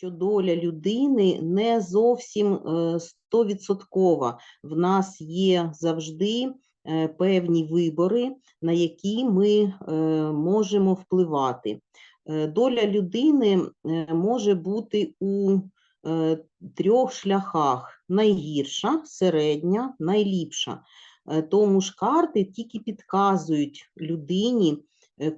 що доля людини не зовсім е, стовідсоткова. В нас є завжди е, певні вибори, на які ми е, можемо впливати. Доля людини може бути у трьох шляхах: найгірша, середня, найліпша. Тому ж карти тільки підказують людині,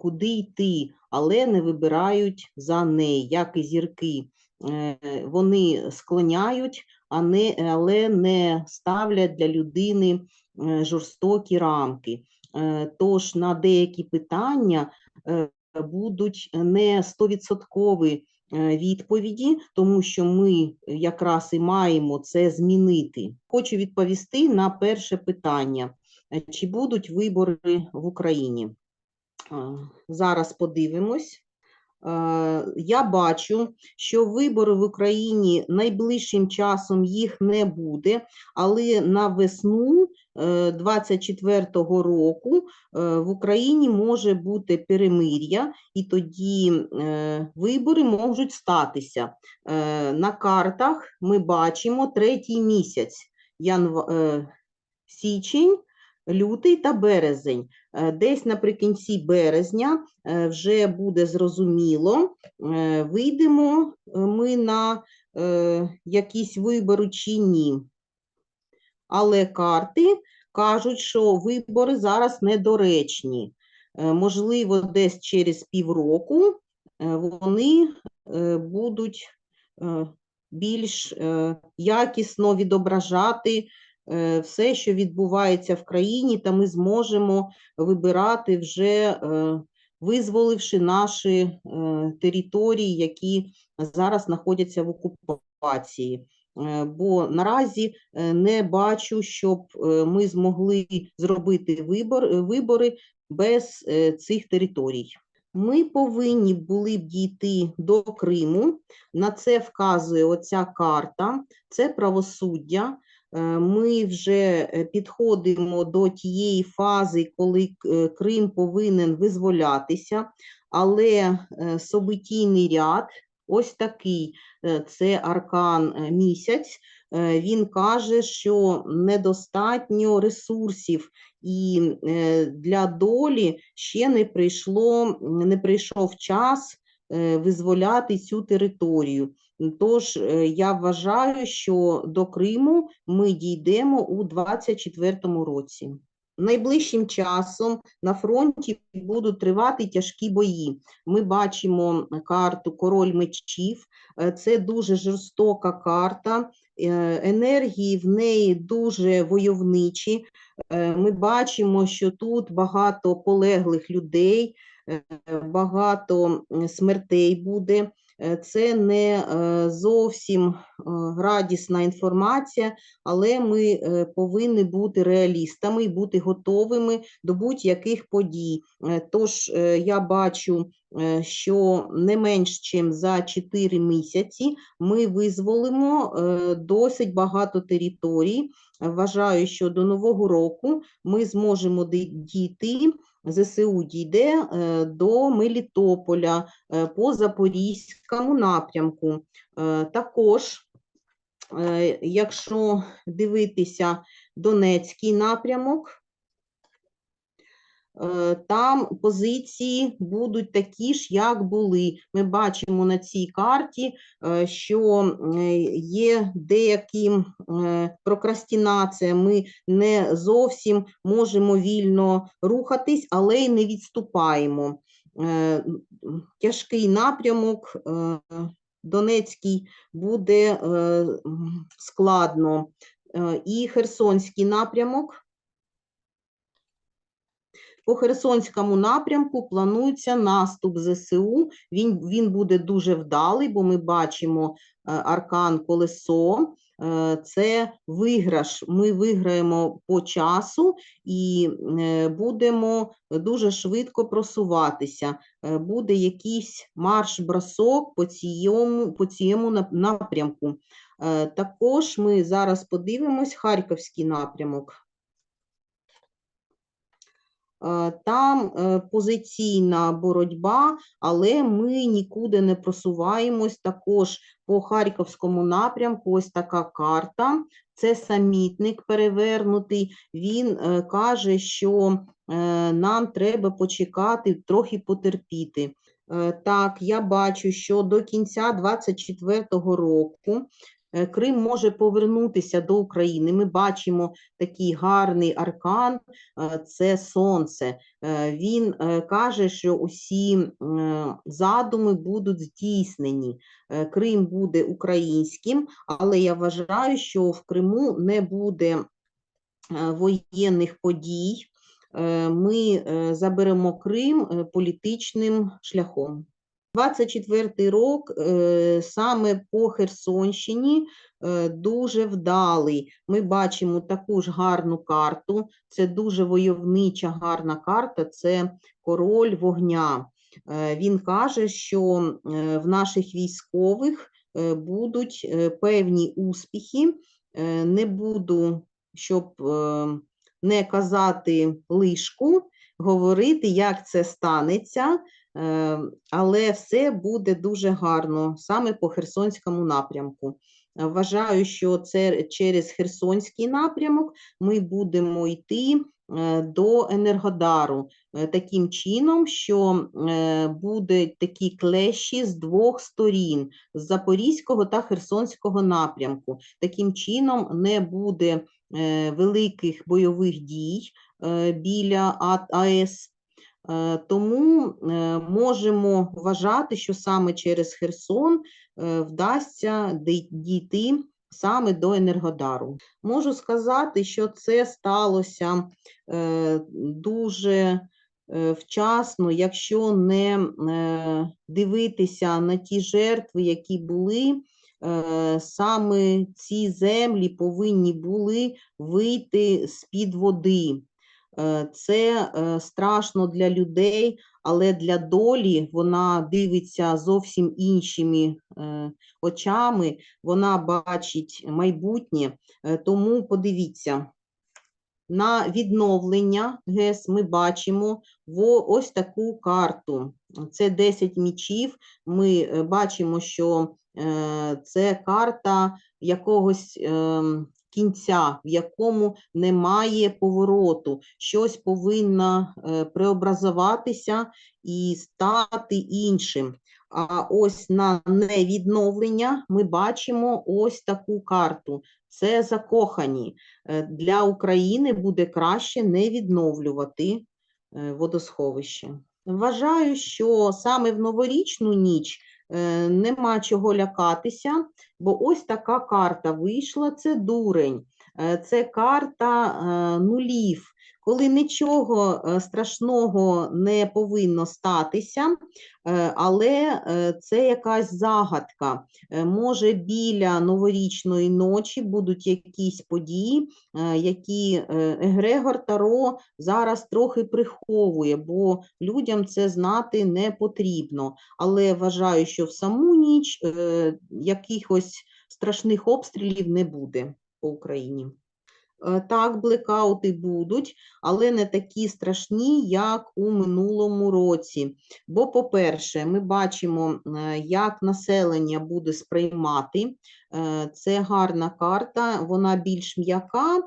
куди йти, але не вибирають за неї, як і зірки. Е, Вони склоняють, а не, але не ставлять для людини е, жорстокі рамки. Е, Тож на деякі питання будуть не стовідсоткові відповіді, тому що ми якраз і маємо це змінити. Хочу відповісти на перше питання: чи будуть вибори в Україні? Зараз подивимось. Е, Я бачу, що вибори в Україні найближчим часом їх не буде, але на весну 24-го року е, в Україні може бути перемир'я, і тоді е, вибори можуть статися. Е, На картах ми бачимо третій місяць, е, січень, лютий та березень. Е, Десь наприкінці березня е, вже буде зрозуміло, е, вийдемо ми на якісь вибори чи ні. Але карти кажуть, що вибори зараз недоречні. Можливо, десь через півроку вони будуть більш якісно відображати все, що відбувається в країні, та ми зможемо вибирати вже е, визволивши наші е, території, які зараз знаходяться в окупації. Е, Бо наразі е, не бачу, щоб е, ми змогли зробити вибор, е, вибори без е, цих територій. Ми повинні були б дійти до Криму. На це вказує оця карта, це правосуддя. Е, Ми вже е, підходимо до тієї фази, коли е, Крим повинен визволятися, але событійний ряд ось такий це аркан місяць. Він каже, що недостатньо ресурсів, і для долі ще не прийшло, не прийшов час визволяти цю територію. Тож е, я вважаю, що до Криму ми дійдемо у 24-му році. Найближчим часом на фронті будуть тривати тяжкі бої. Ми бачимо карту Король мечів. Е, Це дуже жорстока карта. е, Енергії в неї дуже войовничі. Е, Ми бачимо, що тут багато полеглих людей, е, багато смертей буде. Е, Це не е, зовсім е, радісна інформація, але ми е, повинні бути реалістами і бути готовими до будь-яких подій. Е, Тож е, я бачу, е, що не менш ніж за 4 місяці ми визволимо е, досить багато територій. Вважаю, що до Нового року ми зможемо дійти, ЗСУ дійде е, до Мелітополя е, по Запорізькому напрямку. Е, Також, якщо дивитися Донецький напрямок, там позиції будуть такі ж, як були. Ми бачимо на цій карті, е, що е, є деякі е, прокрастинація, ми не зовсім можемо вільно рухатись, але й не відступаємо. Е, Тяжкий напрямок е, Донецький буде е, складно. Е, І Херсонський напрямок. По Херсонському напрямку планується наступ ЗСУ. Він, він буде дуже вдалий, бо ми бачимо е, аркан колесо. Е, Це виграш. Ми виграємо по часу і е, будемо дуже швидко просуватися. Буде якийсь марш-бросок по цьому, по цьому напрямку. Також ми зараз подивимось Харківський напрямок. Е, Там е, позиційна боротьба, але ми нікуди не просуваємось. Також по Харківському напрямку ось така карта. Це самітник перевернутий. Він е, каже, що нам треба почекати, трохи потерпіти. Так, я бачу, що до кінця 24-го року Крим може повернутися до України. Ми бачимо такий гарний аркан, е, це сонце. Е, Він е, каже, що усі е, задуми будуть здійснені. Е, Крим буде українським, але я вважаю, що в Криму не буде е, воєнних подій. Е, Ми е, заберемо Крим е, політичним шляхом. 24-й рок е, саме по Херсонщині е, дуже вдалий. Ми бачимо таку ж гарну карту. Це дуже войовнича гарна карта. Це король вогня. Е, Він каже, що в наших військових будуть певні успіхи. Не буду, щоб не казати лишку, говорити, як це станеться. Е, але все буде дуже гарно саме по Херсонському напрямку. Вважаю, що це через Херсонський напрямок ми будемо йти е, до Енергодару е, таким чином, що будуть такі клещі з двох сторін з Запорізького та Херсонського напрямку. Таким чином не буде великих бойових дій біля АЕС. Е, Тому е, можемо вважати, що саме через Херсон е, вдасться дійти саме до Енергодару. Можу сказати, що це сталося дуже вчасно, якщо не дивитися на ті жертви, які були. Саме ці землі повинні були вийти з-під води. Е, Це е, страшно для людей, але для долі вона дивиться зовсім іншими е, очами, вона бачить майбутнє. Тому подивіться, на відновлення ГЕС ми бачимо ось таку карту. Це 10 мічів. Ми бачимо, що це карта якогось ем, кінця, в якому немає повороту. Щось повинно е, преобразуватися і стати іншим. А ось на невідновлення ми бачимо ось таку карту. Це закохані. Е, Для України буде краще не відновлювати е, водосховище. Вважаю, що саме в новорічну ніч нема чого лякатися, бо ось така карта вийшла, це дурень, е, це карта е, нулів. Коли нічого е, страшного не повинно статися, е, але е, це якась загадка. Може, біля новорічної ночі будуть якісь події, які Егрегор Таро зараз трохи приховує, бо людям це знати не потрібно. Але вважаю, що в саму ніч якихось страшних обстрілів не буде по Україні. Е, Так, блекаути будуть, але не такі страшні, як у минулому році. Бо, по-перше, ми бачимо, е, як населення буде сприймати. Е, Це гарна карта, вона більш м'яка,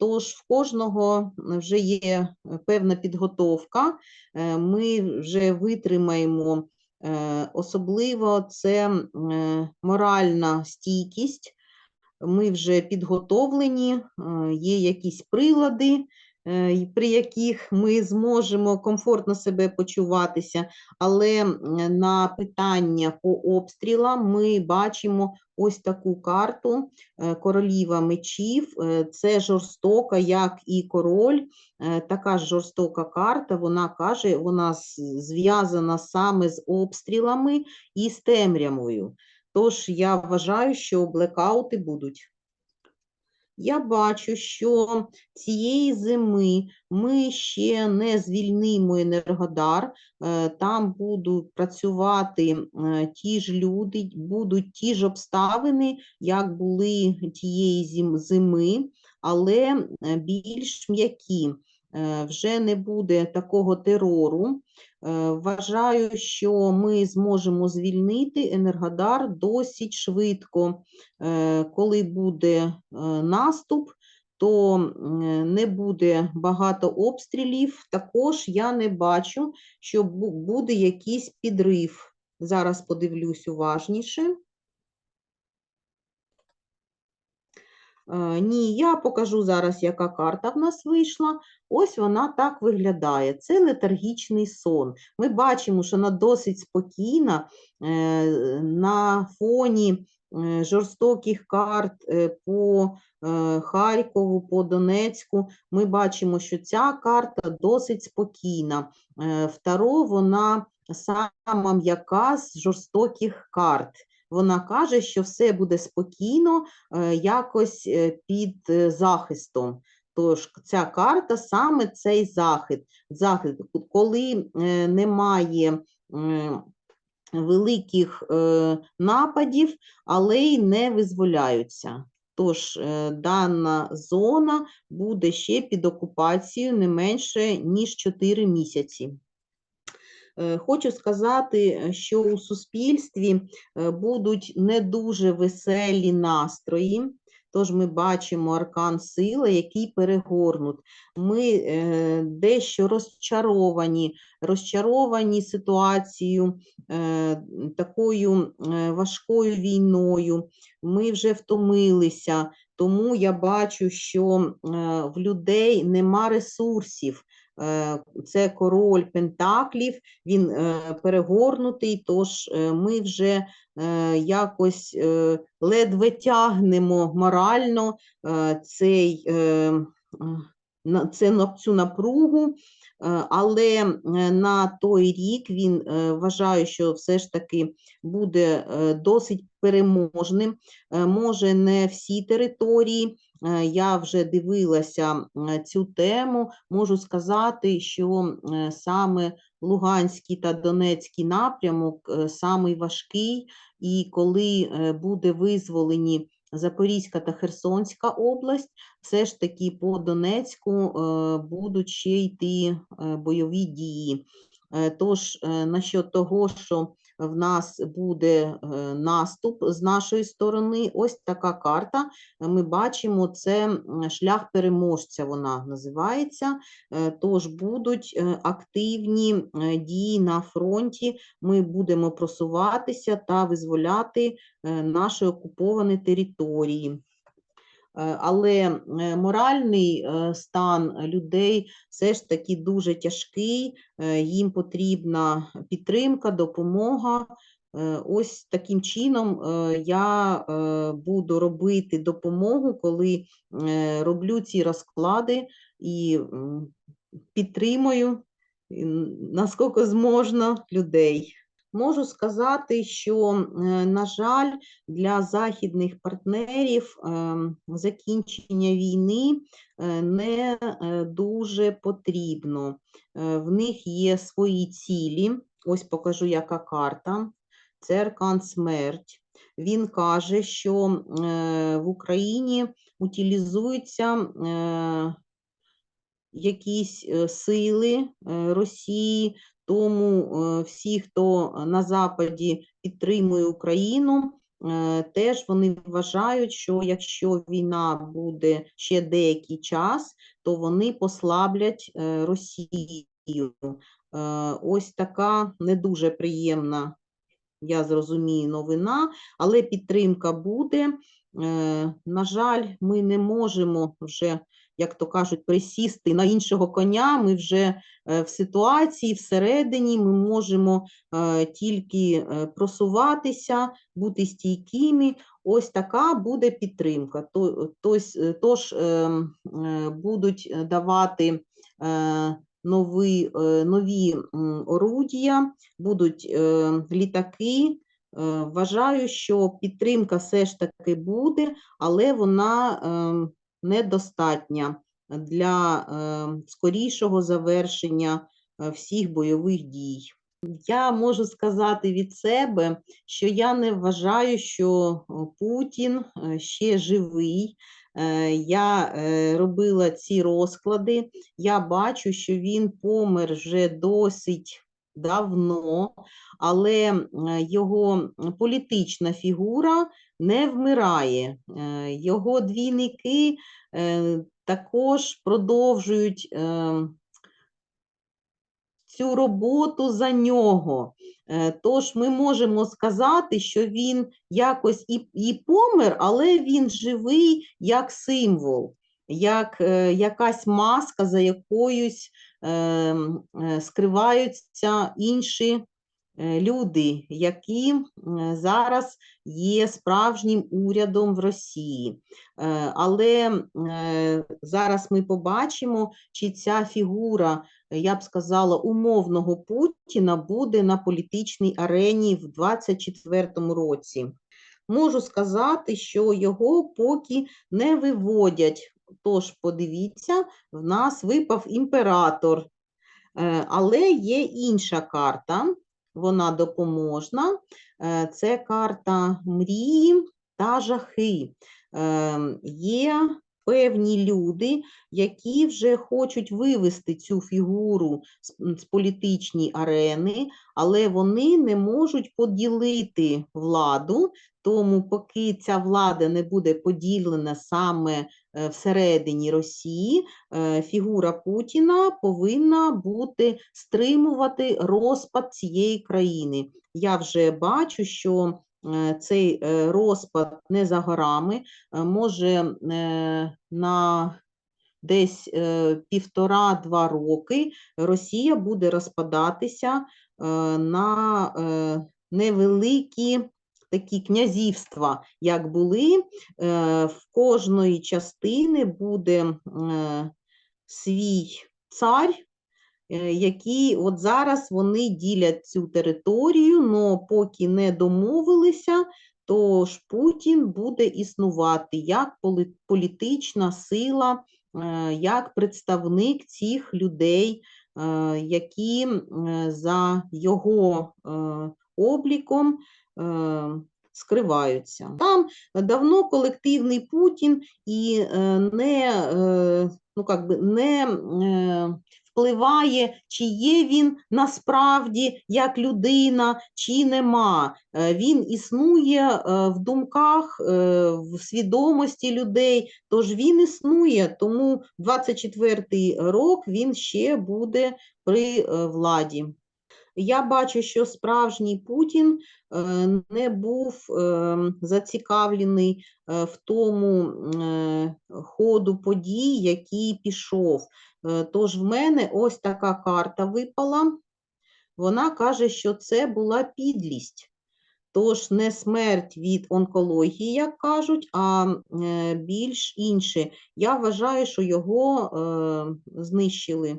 тож в кожного вже є певна підготовка. Ми вже витримаємо, особливо це моральна стійкість ми вже підготовлені, е, є якісь прилади, е, при яких ми зможемо комфортно себе почуватися, але на питання по обстрілам ми бачимо ось таку карту е, короліва мечів. Це жорстока, як і король, така ж жорстока карта. Вона каже, вона зв'язана саме з обстрілами і з темрявою. Тож я вважаю, що блекаути будуть. Я бачу, що цієї зими ми ще не звільнимо Енергодар, е, там будуть працювати е, ті ж люди, будуть ті ж обставини, як були тієї зими, але е, більш м'які. Е, вже не буде такого терору. Е, Вважаю, що ми зможемо звільнити Енергодар досить швидко. Е, Коли буде наступ, то не буде багато обстрілів. Також я не бачу, що буде якийсь підрив. Зараз подивлюсь уважніше. Ні, я покажу зараз, яка карта в нас вийшла. Ось вона так виглядає. Це летаргічний сон. Ми бачимо, що вона досить спокійна е, на фоні е, жорстоких карт е, по е, Харкову, по Донецьку. Ми бачимо, що ця карта досить спокійна. Е, Второ, вона сама м'яка з жорстоких карт. Вона каже, що все буде спокійно, е, якось е, під е, захистом. Тож ця карта саме цей захист. захист. Коли немає великих нападів, але й не визволяються. Тож дана зона буде ще під окупацією не менше, ніж 4 місяці. Е, Хочу сказати, що у суспільстві е, будуть не дуже веселі настрої. Тож ми бачимо аркан сили, який перегорнут. Ми е, дещо розчаровані, розчаровані ситуацією, такою важкою війною. Ми вже втомилися, тому я бачу, що в людей нема ресурсів. Е, Це король Пентаклів, він е, перегорнутий, тож е, ми вже якось ледве тягнемо морально цей, цю напругу, але на той рік він вважаю, що все ж таки буде досить переможним. Може, не всі території. Е, Я вже дивилася е, цю тему. Можу сказати, що е, саме Луганський та Донецький напрямок самий важкий, і коли буде визволені Запорізька та Херсонська область, все ж таки по Донецьку будуть ще йти бойові дії. Тож, насчет того, що в нас буде е, наступ з нашої сторони, ось така карта. Ми бачимо, це шлях переможця, вона називається. Е, Тож будуть е, активні дії на фронті. Ми будемо просуватися та визволяти наші окуповані території. Е, Але е, моральний е, стан людей все ж таки дуже тяжкий, їм потрібна підтримка, допомога. Ось таким чином я буду робити допомогу, коли роблю ці розклади і підтримую наскільки зможна людей. Можу сказати, що, е, на жаль, для західних партнерів ем, закінчення війни е, не е, дуже потрібно. Е, В них є свої цілі. Ось покажу, яка карта. Це аркан смерть. Він каже, що е, в Україні утилізуються е, якісь е, сили е, Росії, тому е, всі, хто на Западі підтримує Україну, е, теж вони вважають, що якщо війна буде ще деякий час, то вони послаблять е, Росію. Е, Ось така не дуже приємна, я зрозумію, новина, але підтримка буде. Е, На жаль, ми не можемо вже як то кажуть, присісти на іншого коня. Ми вже е, в ситуації всередині, ми можемо е, тільки е, просуватися, бути стійкими. Ось така буде підтримка. Тож будуть давати нові, нові орудія, будуть літаки. Вважаю, що підтримка все ж таки буде, але вона ем, недостатня для е, скорішого завершення е, всіх бойових дій. Я можу сказати від себе, що я не вважаю, що Путін е, ще живий. Я робила ці розклади. Я бачу, що він помер вже досить давно, але його політична фігура не вмирає. Е, Його двійники е, також продовжують. е, цю роботу за нього. Тож ми можемо сказати, що він якось і, і помер, але він живий як символ, як якась маска, за якоюсь е, е, скриваються інші люди, які зараз є справжнім урядом в Росії. Е, Але е, зараз ми побачимо, чи ця фігура я б сказала, умовного Путіна буде на політичній арені в 24-му році. Можу сказати, що його поки не виводять. Тож, подивіться, в нас випав імператор. Е, Але є інша карта, вона допоможна. Е, Це карта мрії та жахи. Е, Є певні люди, які вже хочуть вивести цю фігуру з, політичної арени, але вони не можуть поділити владу. Тому, поки ця влада не буде поділена саме всередині Росії, е, фігура Путіна повинна бути стримувати розпад цієї країни. Я вже бачу, що е, цей е, розпад не за горами, е, може е, на десь е, півтора-два роки Росія буде розпадатися е, на е, невеликі такі князівства, як були. Е, В кожної частини буде е, свій цар, е, які от зараз вони ділять цю територію, але поки не домовилися, то ж Путін буде існувати як політична сила, як представник цих людей, які за його обліком скриваються. Там давно колективний Путін і е, не, е, ну, как би, не е, впливає, чи є він насправді як людина, чи нема. Е, Він існує е, в думках, е, в свідомості людей, тож він існує, тому 24-й рок він ще буде при е, владі. Я бачу, що справжній Путін е, не був е, зацікавлений е, в тому ходу подій, який пішов. Тож в мене ось така карта випала. Вона каже, що це була підлість. Тож не смерть від онкології, як кажуть, а більш інше. Я вважаю, що його знищили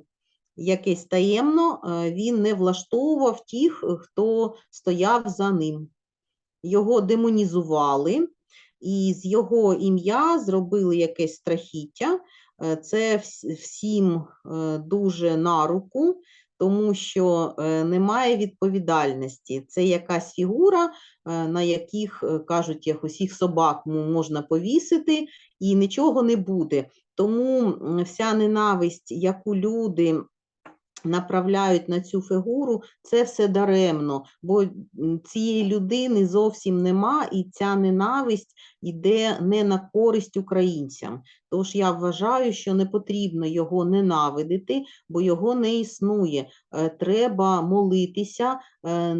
якесь таємно, е, він не влаштовував тих, е, хто стояв за ним. Його демонізували, і з його ім'я зробили якесь страхіття. Е, Це всім дуже на руку, тому що немає відповідальності. Це якась фігура, на яких кажуть, як усіх собак можна повісити, і нічого не буде. Тому вся ненависть, яку люди направляють на цю фігуру, це все даремно, бо цієї людини зовсім нема, і ця ненависть йде не на користь українцям. Тож я вважаю, що не потрібно його ненавидити, бо його не існує. Е, Треба молитися. е,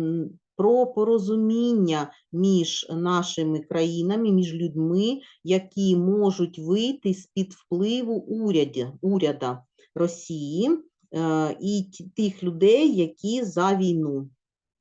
Про порозуміння між нашими країнами, між людьми, які можуть вийти з-під впливу уряді, уряда Росії, і тих людей, які за війну.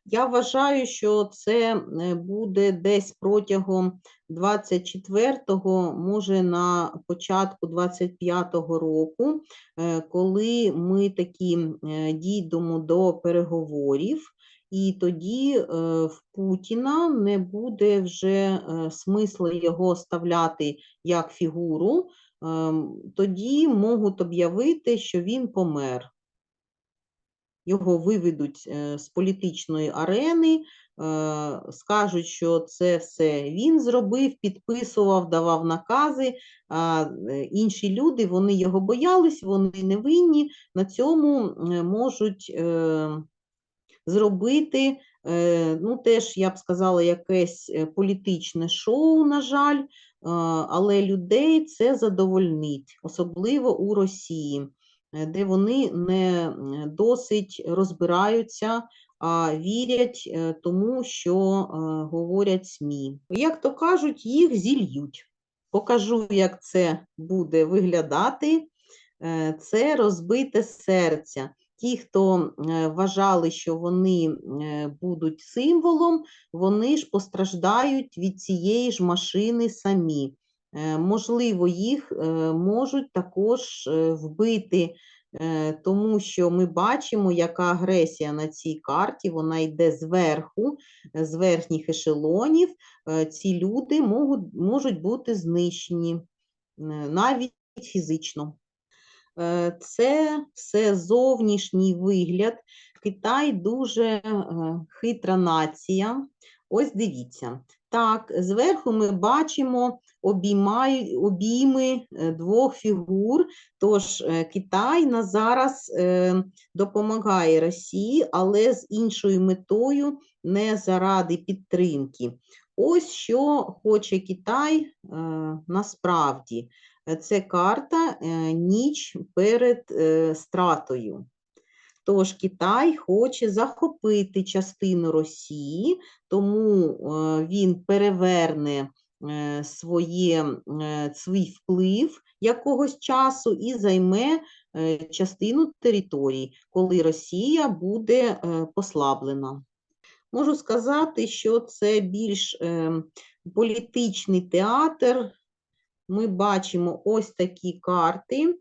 Я вважаю, що це е, буде десь протягом 24-го, може на початку 25-го року, е, коли ми такі е, дійдемо до переговорів, і тоді е, в Путіна не буде вже е, смисла його ставляти як фігуру, ем, тоді можуть об'явити, що він помер. Його виведуть е, з політичної арени, е, скажуть, що це все він зробив, підписував, давав накази, а е, інші люди вони його боялись, вони не винні, на цьому можуть зробити, ну, теж, я б сказала, якесь політичне шоу, на жаль, але людей це задовольнить, особливо у Росії, де вони не досить розбираються, а вірять е, тому, що е, говорять СМІ. Як то кажуть, їх зільють. Покажу, як це буде виглядати. Е, Це розбите серця. Ті, хто е, вважали, що вони е, будуть символом, вони ж постраждають від цієї ж машини самі. Е, Можливо, їх е, можуть також е, вбити, тому що ми бачимо, яка агресія на цій карті, вона йде зверху, з верхніх ешелонів. Ці люди можуть, можуть бути знищені навіть фізично. Це все зовнішній вигляд. Китай дуже хитра нація. Ось дивіться. Так, зверху ми бачимо обіймаю- обійми е, двох фігур. Тож е, Китай на зараз е, допомагає Росії, але з іншою метою, не заради підтримки. Ось що хоче Китай насправді. Це карта ніч перед стратою. Тож Китай хоче захопити частину Росії, тому він переверне е, своє, е, свій вплив якогось часу і займе е, частину територій, коли Росія буде послаблена. Можу сказати, що це більш політичний театр. Ми бачимо ось такі карти.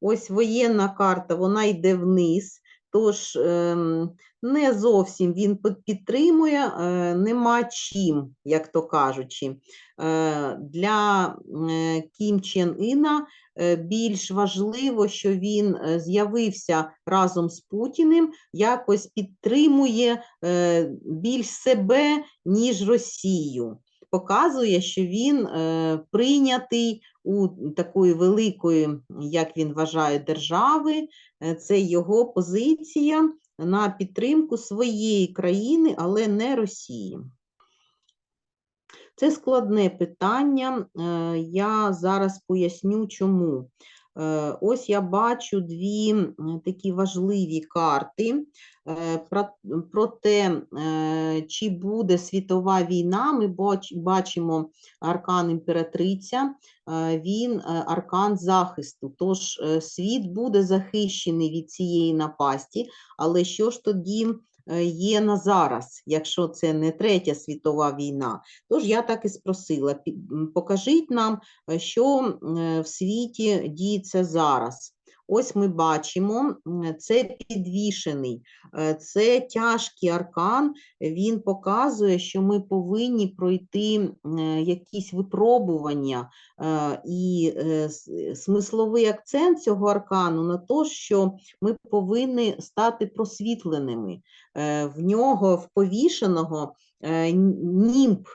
Ось воєнна карта, вона йде вниз, тож ем, не зовсім він підтримує, е, нема чим, як то кажучи. Е, Для е, Кім Чен Іна більш важливо, що він з'явився разом з Путіним, якось підтримує більш себе, ніж Росію. Показує, що він прийнятий у такої великої, як він вважає, держави. Е, Це його позиція на підтримку своєї країни, але не Росії. Це складне питання. е, Я зараз поясню, чому. Е, Ось я бачу дві такі важливі карти. Е, Про, те, е, чи буде світова війна, ми бачимо аркан імператриця, він аркан захисту. Тож світ буде захищений від цієї напасті, але що ж тоді є на зараз, якщо це не третя світова війна? Тож я так і спросила: покажіть нам, е, що е, в світі діється зараз. Ось ми бачимо, це підвішений, е, це тяжкий аркан. Він показує, що ми повинні пройти е, якісь випробування. Е, І смисловий акцент цього аркану на те, що ми повинні стати просвітленими. В нього, в повішеного, німб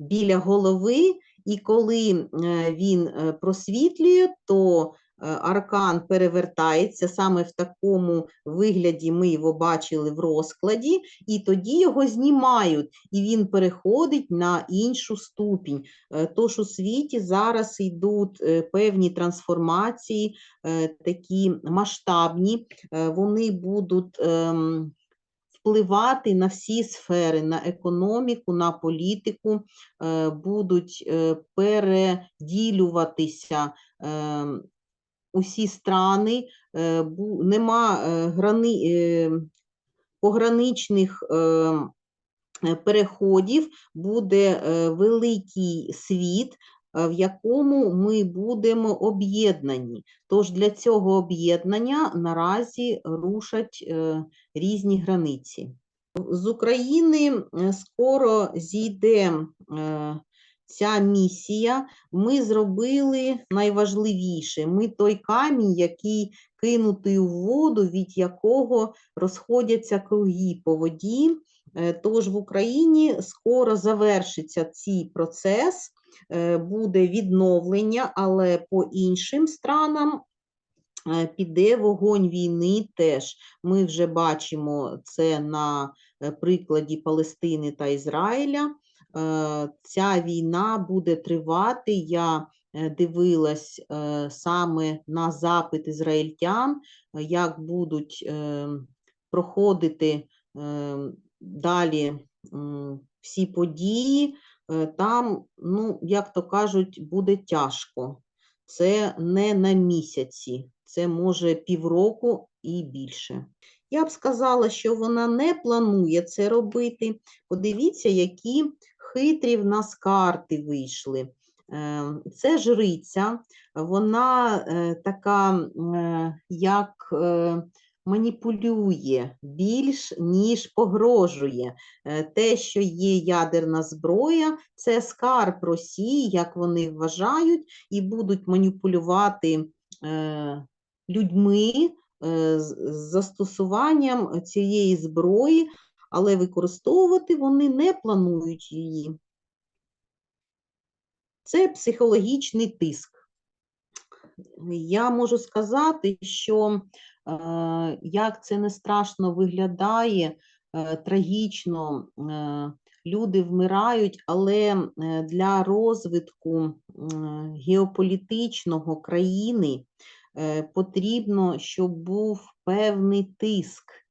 біля голови, і коли він просвітлює, то аркан перевертається саме в такому вигляді. Ми його бачили в розкладі, і тоді його знімають, і він переходить на іншу ступінь. Е, Тож у світі зараз йдуть е, певні трансформації, е, такі масштабні, е, вони будуть. ем, Впливати на всі сфери, на економіку, на політику, е, будуть е, переділюватися е, усі страни, е, нема е, грани, е, пограничних переходів, буде великий світ, в якому ми будемо об'єднані. Тож для цього об'єднання наразі рушать різні границі. З України скоро зійде ця місія, ми зробили найважливіше. Ми той камінь, який кинутий у воду, від якого розходяться круги по воді. Е, Тож в Україні скоро завершиться цей процес, е, буде відновлення, але по іншим странам е, піде вогонь війни теж. Ми вже бачимо це на прикладі Палестини та Ізраїля. Е, Ця війна буде тривати. Я е, дивилась е, саме на запит ізраїльтян, як будуть проходити далі всі події. Там, ну, як то кажуть, буде тяжко. Це не на місяці, це може півроку і більше. Я б сказала, що вона не планує це робити. Подивіться, які хитрі в нас карти вийшли. Е, Це жриця, вона е, така, е, як е, маніпулює більш, ніж погрожує. Те, що є ядерна зброя, це скарб Росії, як вони вважають, і будуть маніпулювати людьми з застосуванням цієї зброї, але використовувати вони не планують її. Це психологічний тиск. Я можу сказати, що е, як це не страшно виглядає, е, трагічно, е, люди вмирають, але для розвитку геополітичного країни потрібно, щоб був певний тиск.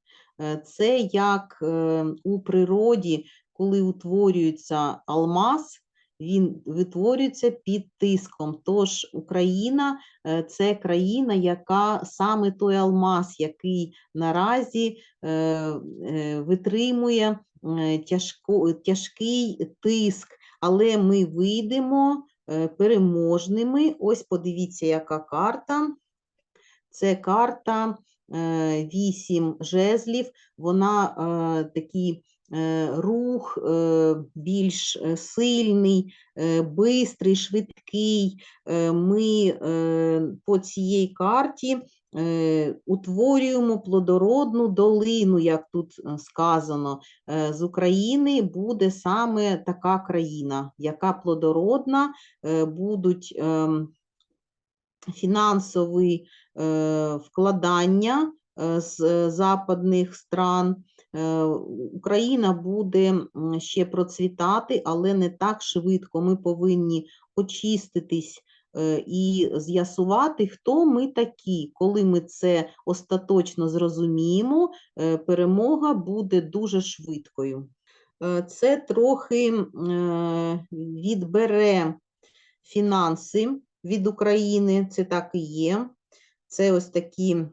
Е, Це як е, у природі, коли утворюється алмаз, він витворюється під тиском. Тож Україна е, це країна, яка саме той алмаз, який наразі витримує тяжкий тиск, але ми вийдемо переможними. Ось подивіться, яка карта. Це карта вісім жезлів, вона е, такий е, рух е, більш е, сильний, е, бистрий, швидкий. Е, Ми е, по цій карті е, утворюємо плодородну долину, як тут е, сказано. Е, З України буде саме така країна, яка плодородна, е, будуть ем, фінансові е, вкладання е, з е, западних стран. Україна буде ще процвітати, але не так швидко. Ми повинні очиститись і з'ясувати, хто ми такі. Коли ми це остаточно зрозуміємо, перемога буде дуже швидкою. Це трохи відбере фінанси від України, це так і є. Це ось такі е,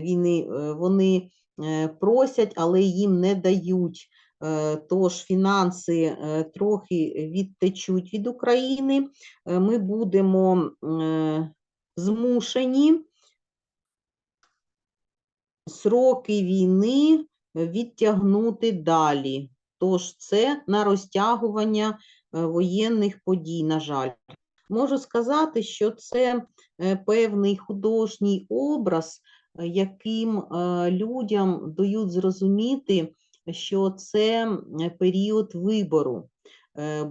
війни, е, вони е, просять, але їм не дають. Тож фінанси трохи відтечуть від України. Ми будемо змушені сроки війни відтягнути далі. Тож це на розтягування воєнних подій, на жаль. Можу сказати, що це е, певний художній образ, е, яким е, людям дають зрозуміти, що це період вибору.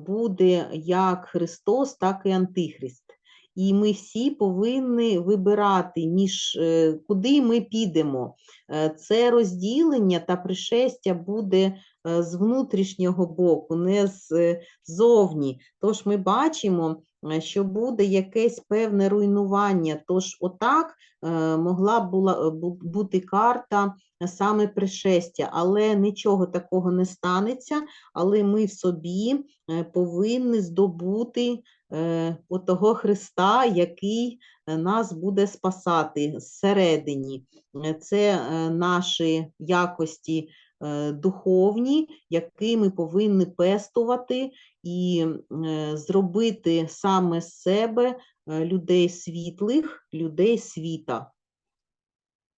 Буде як Христос, так і Антихрист. І ми всі повинні вибирати, між куди ми підемо. Це розділення та пришестя буде з внутрішнього боку, не з е, зовні. Тож ми бачимо, що буде якесь певне руйнування. Тож отак е, могла була е, бути карта е, саме пришестя, але нічого такого не станеться. Але ми в собі е, повинні здобути е, отого Христа, який е, нас буде спасати зсередині. Е, Це е, наші якості е, духовні, які ми повинні пестувати і е, зробити саме з себе е, людей світлих, людей світа.